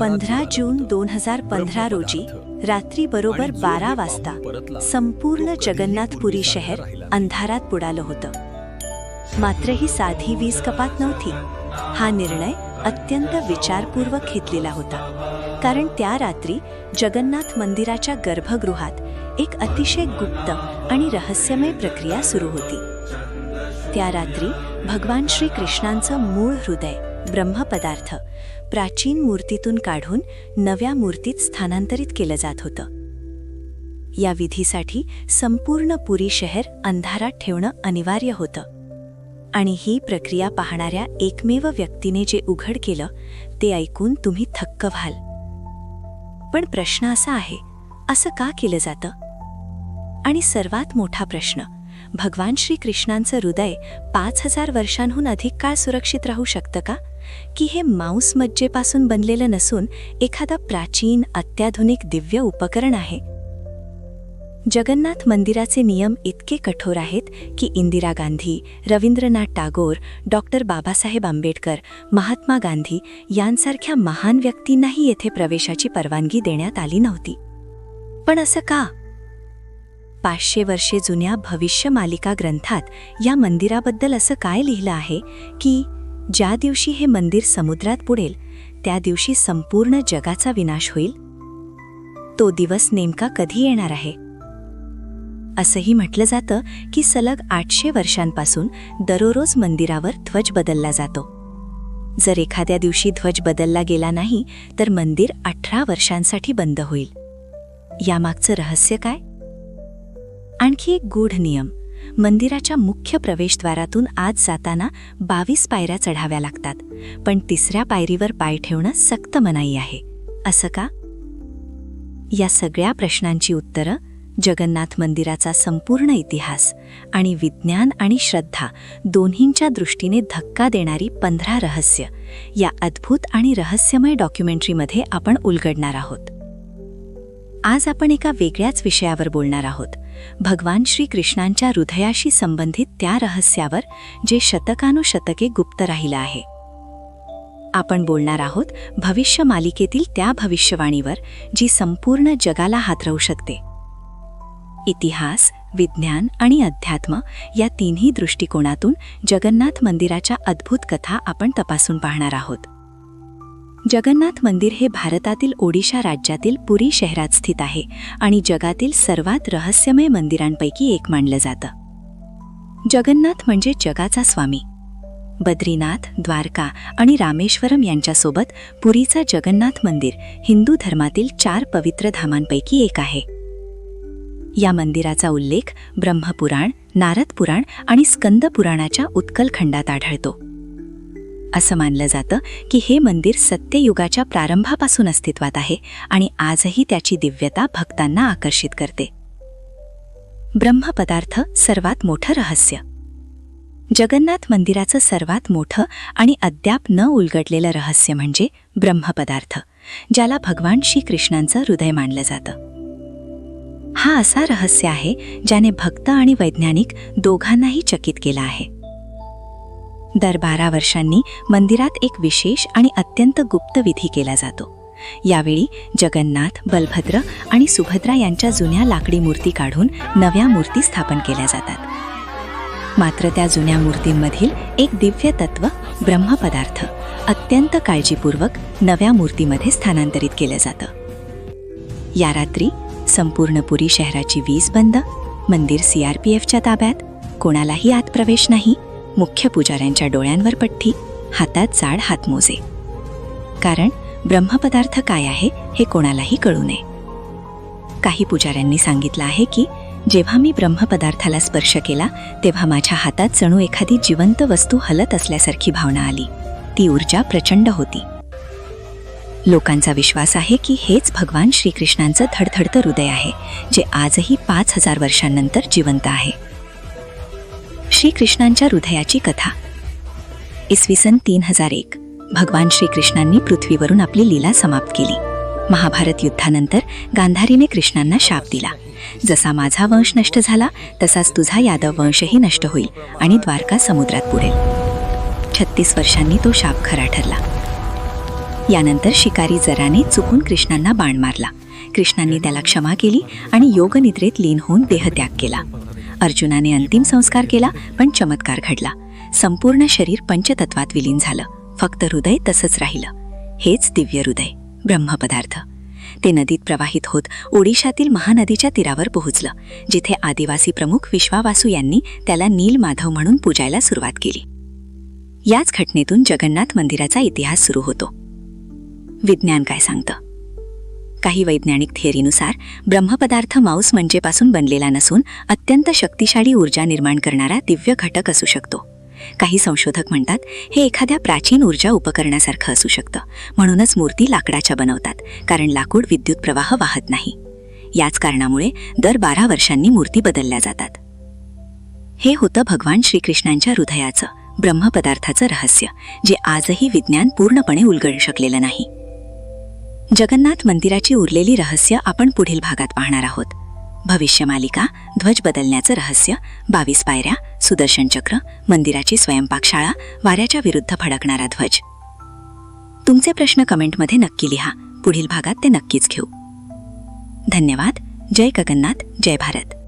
पंधरा जून दोन हजार पंधरा रोजी रात्री बरोबर बारा वाजता संपूर्ण जगन्नाथपुरी शहर अंधारात बुडालं होतं. मात्र ही साधी वीज कपात नव्हती. हा निर्णय अत्यंत विचारपूर्वक घेतलेला होता. कारण त्या रात्री जगन्नाथ मंदिराच्या गर्भगृहात एक अतिशय गुप्त आणि रहस्यमय प्रक्रिया सुरू होती. त्या रात्री भगवान श्री कृष्णांचं मूळ हृदय ब्रह्मपदार्थ प्राचीन मूर्तीतून काढून नव्या मूर्तीत स्थानांतरित केलं जात होतं. या विधीसाठी संपूर्ण पुरी शहर अंधारात ठेवणं अनिवार्य होतं. आणि ही प्रक्रिया पाहणाऱ्या एकमेव व्यक्तीने जे उघड केलं ते ऐकून तुम्ही थक्क व्हाल. पण प्रश्न असा आहे असं का केलं जातं? आणि सर्वात मोठा प्रश्न भगवान श्रीकृष्णांचं हृदय पाच हजार वर्षांहून अधिक काळ सुरक्षित राहू शकतं का? की हे मांस मज्जेपासून बनलेलं नसून एखादा प्राचीन अत्याधुनिक दिव्य उपकरण आहे. जगन्नाथ मंदिराचे नियम इतके कठोर आहेत की इंदिरा गांधी रवींद्रनाथ टागोर डॉक्टर बाबासाहेब आंबेडकर महात्मा गांधी यांसारख्या महान व्यक्तींनाही येथे प्रवेशाची परवानगी देण्यात आली नव्हती. पण असं का? पाचशे वर्षे जुन्या भविष्य मालिका ग्रंथात या मंदिराबद्दल असं काय लिहिलं आहे की ज्या दिवशी हे मंदिर समुद्रात बुडेल त्या दिवशी संपूर्ण जगाचा विनाश होईल? तो दिवस नेमका कधी येणार आहे? असंही म्हटलं जातं की सलग आठशे वर्षांपासून दररोज मंदिरावर ध्वज बदलला जातो. जर एखाद्या दिवशी ध्वज बदलला गेला नाही तर मंदिर अठरा वर्षांसाठी बंद होईल. यामागचं रहस्य काय? आणखी एक गूढ नियम. मंदिराच्या मुख्य प्रवेशद्वारातून आज जाताना बावीस पायऱ्या चढाव्या लागतात पण तिसऱ्या पायरीवर पाय ठेवणं सक्त मनाई आहे. असं का? या सगळ्या प्रश्नांची उत्तरं जगन्नाथ मंदिराचा संपूर्ण इतिहास आणि विज्ञान आणि श्रद्धा दोन्हींच्या दृष्टीने धक्का देणारी पंधरा रहस्य या अद्भुत आणि रहस्यमय डॉक्युमेंटरीमध्ये आपण उलगडणार आहोत. आज आपण एका वेगळ्याच विषयावर बोलणार आहोत भगवान श्रीकृष्णांच्या हृदयाशी संबंधित त्या रहस्यावर जे शतकानुशतके गुप्त राहिलं आहे. आपण बोलणार आहोत भविष्य मालिकेतील त्या भविष्यवाणीवर जी संपूर्ण जगाला हातरवू शकते. इतिहास विज्ञान आणि अध्यात्म या तिन्ही दृष्टिकोनातून जगन्नाथ मंदिराच्या अद्भुत कथा आपण तपासून पाहणार आहोत. जगन्नाथ मंदिर हे भारतातील ओडिशा राज्यातील पुरी शहरात स्थित आहे आणि जगातील सर्वात रहस्यमय मंदिरांपैकी एक मानलं जातं. जगन्नाथ म्हणजे जगाचा स्वामी. बद्रीनाथ द्वारका आणि रामेश्वरम यांच्यासोबत पुरीचं जगन्नाथ मंदिर हिंदू धर्मातील चार पवित्र धामांपैकी एक आहे. या मंदिराचा उल्लेख ब्रह्मपुराण नारद पुराण आणि स्कंद पुराणाच्या उत्कलखंडात आढळतो. असं मानलं जातं की हे मंदिर सत्ययुगाच्या प्रारंभापासून अस्तित्वात आहे आणि आजही त्याची दिव्यता भक्तांना आकर्षित करते. ब्रह्मपदार्थ सर्वात मोठं रहस्य. जगन्नाथ मंदिराचं सर्वात मोठं आणि अद्याप न उलगडलेलं रहस्य म्हणजे ब्रह्मपदार्थ ज्याला भगवान श्रीकृष्णांचं हृदय मानलं जातं. हा असा रहस्य आहे ज्याने भक्त आणि वैज्ञानिक दोघांनाही चकित केला आहे. दर बारा वर्षांनी मंदिरात एक विशेष आणि अत्यंत गुप्त विधी केला जातो. यावेळी जगन्नाथ बलभद्र आणि सुभद्रा यांच्या जुन्या लाकडी मूर्ती काढून नव्या मूर्ती स्थापन केल्या जातात. मात्र त्या जुन्या मूर्तींमधील एक दिव्य तत्व ब्रह्मपदार्थ अत्यंत काळजीपूर्वक नव्या मूर्तीमध्ये स्थानांतरित केलं जातं. या रात्री संपूर्ण पुरी शहराची वीज बंद मंदिर सीआरपीएफच्या ताब्यात कोणालाही आत प्रवेश नाही. मुख्य पुजाऱ्यांच्या डोळ्यांवर पट्टी हातात जाड हातमोजे. कारण ब्रह्मपदार्थ काय आहे हे कोणालाही कळू नये. काही पुजाऱ्यांनी सांगितलं आहे की जेव्हा मी ब्रह्मपदार्थाला स्पर्श केला तेव्हा माझ्या हातात जणू एखादी जिवंत वस्तू हलत असल्यासारखी भावना आली. ती ऊर्जा प्रचंड होती. लोकांचा विश्वास आहे की हेच भगवान श्रीकृष्णांचं धडधडतं हृदय आहे जे आजही पाच हजार वर्षांनंतर जिवंत आहे. श्रीकृष्णांच्या हृदयाची कथा. इसवी सन तीन हजार एक. भगवान श्रीकृष्णांनी पृथ्वीवरून आपली लीला समाप्त केली. महाभारत युद्धानंतर गांधारीने कृष्णांना शाप दिला. जसा माझा वंश नष्ट झाला तसाच तुझा यादव वंशही नष्ट होईल आणि द्वारका समुद्रात पुरेल छत्तीस वर्षांनी तो शाप खरा ठरला. यानंतर शिकारी जराने चुकून कृष्णांना बाण मारला. कृष्णांनी त्याला क्षमा केली आणि योगनिद्रेत लीन होऊन देहत्याग केला. अर्जुनाने अंतिम संस्कार केला पण चमत्कार घडला. संपूर्ण शरीर पंचतत्वात विलीन झालं. फक्त हृदय तसंच राहिलं. हेच दिव्य हृदय ब्रह्मपदार्थ. ते नदीत प्रवाहित होत ओडिशातील महानदीच्या तीरावर पोहोचलं जिथे आदिवासी प्रमुख विश्वावासू यांनी त्याला नील माधव म्हणून पूजायला सुरुवात केली. याच घटनेतून जगन्नाथ मंदिराचा इतिहास सुरू होतो. विज्ञान काय सांगतं? काही वैज्ञानिक थिअरीनुसार ब्रह्मपदार्थ मांस मंजेपासून बनलेला नसून अत्यंत शक्तिशाली ऊर्जा निर्माण करणारा दिव्य घटक असू शकतो. काही संशोधक म्हणतात हे एखाद्या प्राचीन ऊर्जा उपकरणासारखं असू शकतं म्हणूनच मूर्ती लाकडाच्या बनवतात कारण लाकूड विद्युत प्रवाह वाहत नाही. याच कारणामुळे दर बारा वर्षांनी मूर्ती बदलल्या जातात. हे होतं भगवान श्रीकृष्णांच्या हृदयाचं ब्रह्मपदार्थाचं रहस्य जे आजही विज्ञान पूर्णपणे उलगडू शकलेलं नाही. जगन्नाथ मंदिराची उरलेली रहस्य आपण पुढील भागात पाहणार आहोत. भविष्य मालिका ध्वज बदलण्याचं रहस्य बावीस पायऱ्या सुदर्शन चक्र मंदिराची स्वयंपाकशाळा वाऱ्याच्या विरुद्ध फडकणारा ध्वज. तुमचे प्रश्न कमेंटमध्ये नक्की लिहा. पुढील भागात ते नक्कीच घेऊ. धन्यवाद. जय गगन्नाथ. जय भारत.